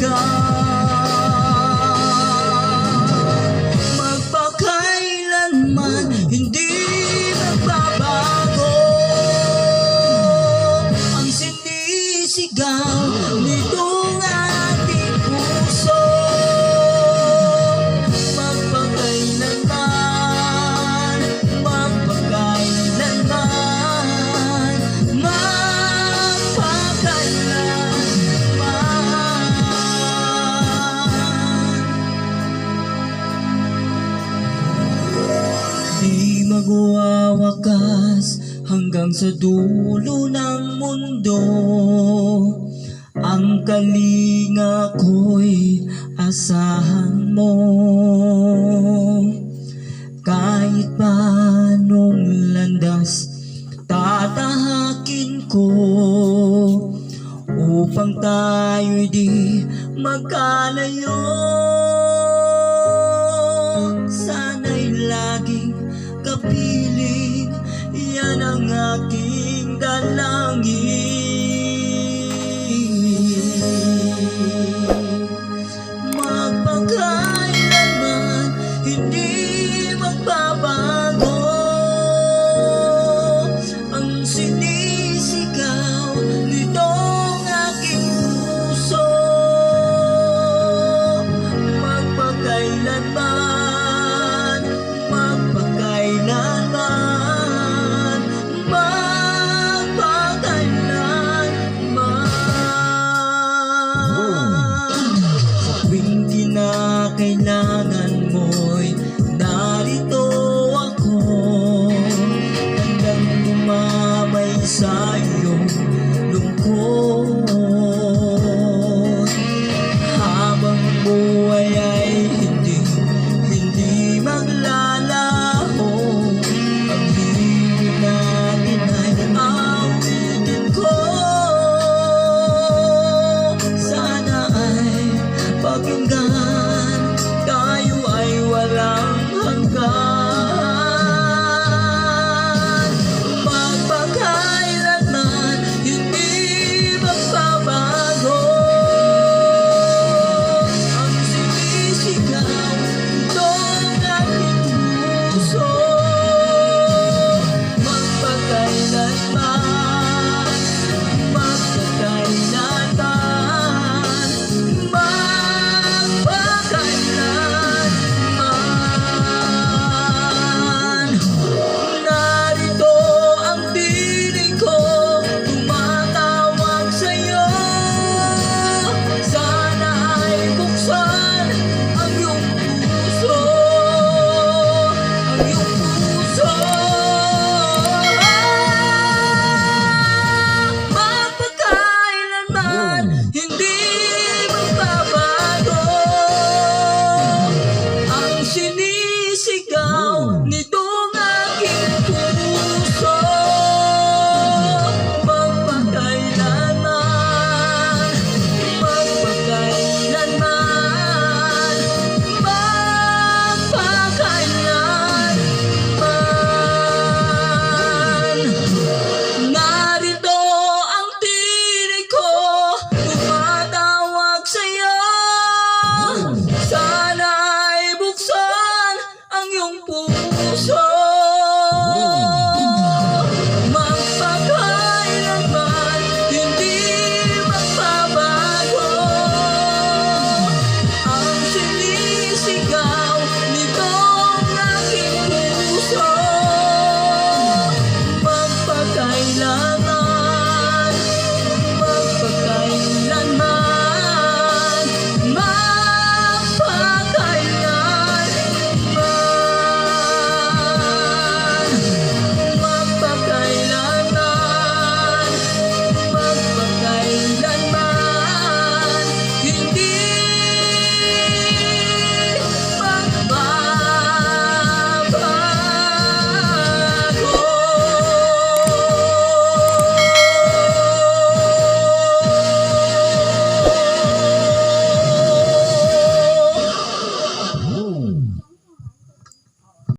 God. Magwawakas hanggang sa dulo ng mundo. Ang kalinga ko'y asahan mo. Kahit paanong landas tatahakin ko Upang tayo'y di magkalayo ang aking dalangin. Magpakailanman hindi magbabago 不说。